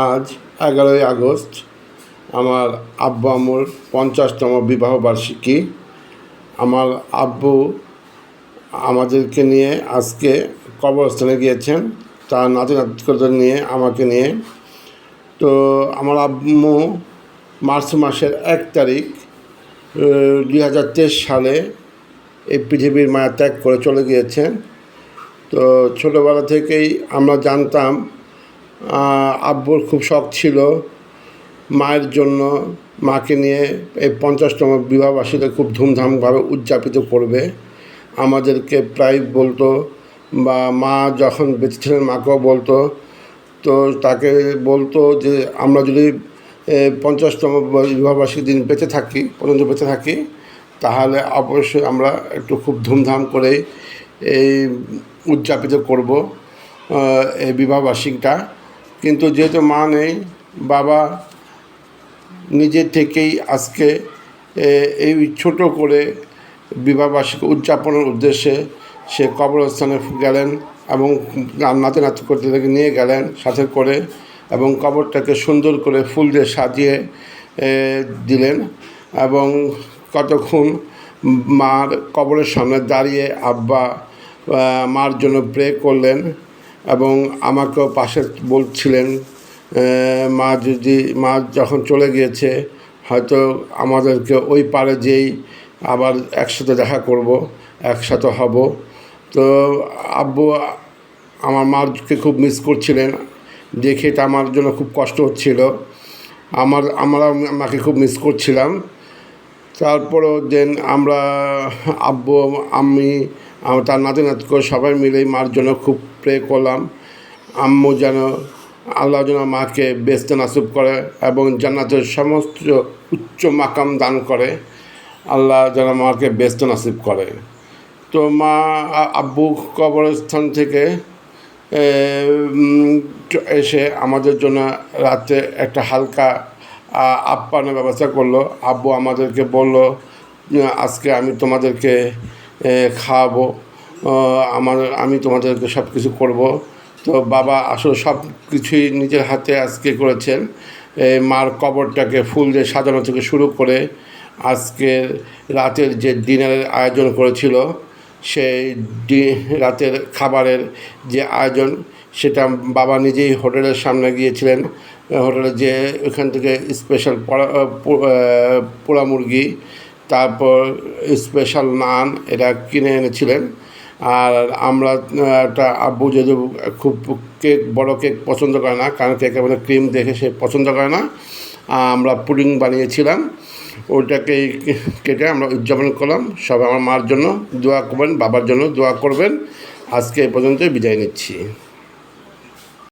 আজ এগারোই আগস্ট আমার আব্বু আম্মুর পঞ্চাশতম বিবাহ বার্ষিকী। আমার আব্বু আমাদেরকে নিয়ে আজকে কবরস্থানে গিয়েছেন, তার নাতি নাতিদের নিয়ে, আমাকে নিয়ে। তো আমার আব্বু মার্চ মাসের এক তারিখ দুই হাজার তেইশ সালে এই পৃথিবীর মায়া ত্যাগ করে চলে গিয়েছেন। তো ছোটোবেলা থেকেই আমরা জানতাম আব্বুর খুব শখ ছিল মায়ের জন্য। মাকে নিয়ে এই পঞ্চাশতম বিবাহবার্ষিকী খুব ধুমধামভাবে উদযাপিত করবে। আমাদেরকে প্রায় বলতো বা মা যখন বেঁচে ছিলেন, মাকেও বলতো। তো তাকে বলতো যে, আমরা যদি পঞ্চাশতম বিবাহবার্ষিকীর দিন বেঁচে থাকি, পর্যন্ত বেঁচে থাকি, তাহলে অবশ্যই আমরা একটু খুব ধুমধাম করে এই উদযাপিত করব এই বিবাহবার্ষিকীটা। কিন্তু যেহেতু মা নেই, বাবা নিজে থেকেই আজকে এই ছোট করে বিবাহবার্ষিকী উদযাপনের উদ্দেশ্যে সে কবরস্থানে গেলেন এবং নাতে নাতি করতে তাকে নিয়ে গেলেন সাথে করে এবং কবরটাকে সুন্দর করে ফুল দিয়ে সাজিয়ে দিলেন এবং কতক্ষণ মার কবরের সামনে দাঁড়িয়ে আব্বা মার জন্য প্রে করলেন। এবং আমাকেও পাশে বলছিলেন মা যদি, মা যখন চলে গিয়েছে, হয়তো আমাদেরকে ওই পারে যেই আবার একসাথে দেখা করব, একসাথে হব। তো আব্বু আমার মাকে খুব মিস করছিলেন, দেখে এটা আমার জন্য খুব কষ্ট হচ্ছিল। আমার, আমরা মাকে খুব মিস করছিলাম। তারপরেও দেন আমরা আব্বু, আমি আমার তার নাতি নাতি করে সবাই মিলে মার জন্য খুব প্রে করলাম। আম্মু যেন আল্লাহ যেন মাকে বেস্তে নাসুব করে এবং জান্নাতের সমস্ত উচ্চ মাকাম দান করে। আল্লাহ যেন মাকে বেস্তে নাসিব করে। তো মা আব্বু কবরস্থান থেকে এসে আমাদের জন্য রাতে একটা হালকা আ, আপ্যায়নের ব্যবস্থা করল। আব্বু আমাদেরকে বলল আজকে আমি তোমাদেরকে খাওয়াবো। আমার, আমি তোমাদেরকে সব কিছু করব। তো বাবা আসলে সব কিছুই নিজের হাতে আজকে করেছেন। মার কবরটাকে ফুল দিয়ে সাজানো থেকে শুরু করে আজকে রাতের যে ডিনারের আয়োজন করেছিল, সেই ডি- রাতের খাবারের যে আয়োজন, সেটা বাবা নিজেই হোটেলের সামনে গিয়েছিলেন। হোটেলে যে, ওখান থেকে স্পেশাল পোড়া মুরগি তারপর স্পেশাল নান এটা কিনে এনেছিলেন। আর আমরা একটা আব্বু যেহেতু খুব কেক বড় কেক পছন্দ করে না, কারণ কেকের মধ্যে ক্রিম দেখে সে পছন্দ করে না আমরা পুডিং বানিয়েছিলাম। ওইটাকে কেটে আমরা উদযাপন করলাম। সবাই আমার মার জন্য দোয়া করবেন, বাবার জন্য দোয়া করবেন। আজকে এই পর্যন্ত বিদায় নিচ্ছি।